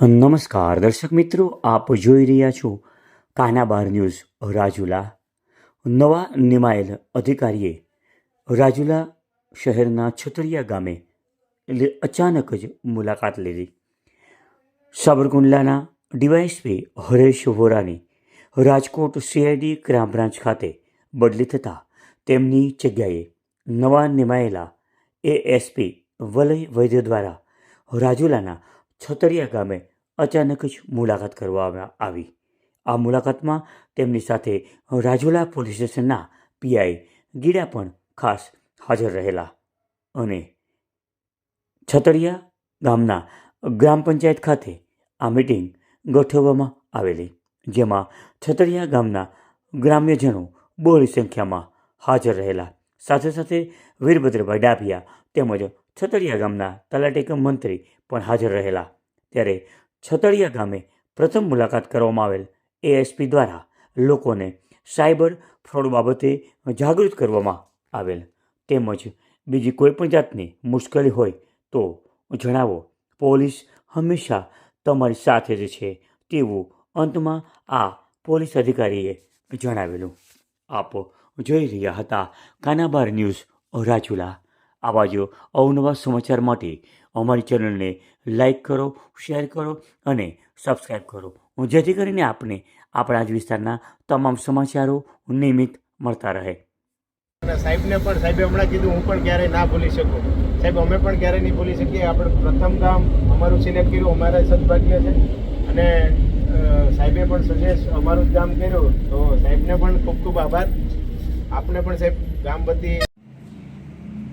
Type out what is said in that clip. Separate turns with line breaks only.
નમસ્કાર, દર્શક મિત્રો, આપ જોઈ રહ્યા છો કાનાબાર ન્યૂઝ રાજુલા. નવા નિમાયેલ અધિકારીએ રાજુલા શહેરના છતરિયા ગામે અચાનક જ મુલાકાત લીધી. સાબરકુંડલાના ડીવાયએસપી હરેશ વોરાની રાજકોટ સીઆઈડી ક્રાઇમ બ્રાન્ચ ખાતે બદલી થતાં તેમની જગ્યાએ નવા નિમાયેલા એએસપી વલય વૈદ્ય દ્વારા રાજુલાના છતરિયા ગામે અચાનક જ મુલાકાત કરવામાં આવી. આ મુલાકાતમાં તેમની સાથે રાજુલા પોલીસ સ્ટેશનના પીઆઈ ગીડા પણ ખાસ હાજર રહેલા અને છતરિયા ગામના ગ્રામ પંચાયત ખાતે આ મિટિંગ ગોઠવવામાં આવેલી, જેમાં છતરિયા ગામના ગ્રામ્યજનો બહોળી સંખ્યામાં હાજર રહેલા. સાથે સાથે વીરભદ્રભાઈ ડાભિયા તેમજ છતરિયા ગામના તલાટીકમ મંત્રી પણ હાજર રહેલા. ત્યારે છતડિયા ગામે પ્રથમ મુલાકાત કરવામાં આવેલ એએસપી દ્વારા લોકોને સાયબર ફ્રોડ બાબતે જાગૃત કરવામાં આવેલ. તેમજ બીજી કોઈ પણ જાતની મુશ્કેલી હોય તો જણાવો. પોલીસ હંમેશા તમારી સાથે જ છે તેવું અંતમાં આ પોલીસ અધિકારીએ જણાવેલું. આપ જોઈ રહ્યા હતા કાનાબાર ન્યૂઝ રાજુલા. આવા જ અવનવા સમાચાર માટે અમારી ચેનલને લાઈક કરો, શેર કરો અને સબસ્ક્રાઈબ કરો. જેથી કરીને આપને આપણા જ વિસ્તારના તમામ સમાચારો નિયમિત મળતા રહે.
સાહેબને પણ, સાહેબે હમણાં કીધું, હું પણ ક્યારેય ના ભૂલી શકું. સાહેબ, અમે પણ ક્યારેય નહીં ભૂલી શકીએ. આપણે પ્રથમ કામ અમારું સિલેક્ટ કર્યું, અમારા સદભાગ્ય છે. અને સાહેબે પણ સજેસ્ટ અમારું જ કામ કર્યું. તો સાહેબને પણ ખૂબ ખૂબ આભાર. આપને પણ સાહેબ, ગામ બધી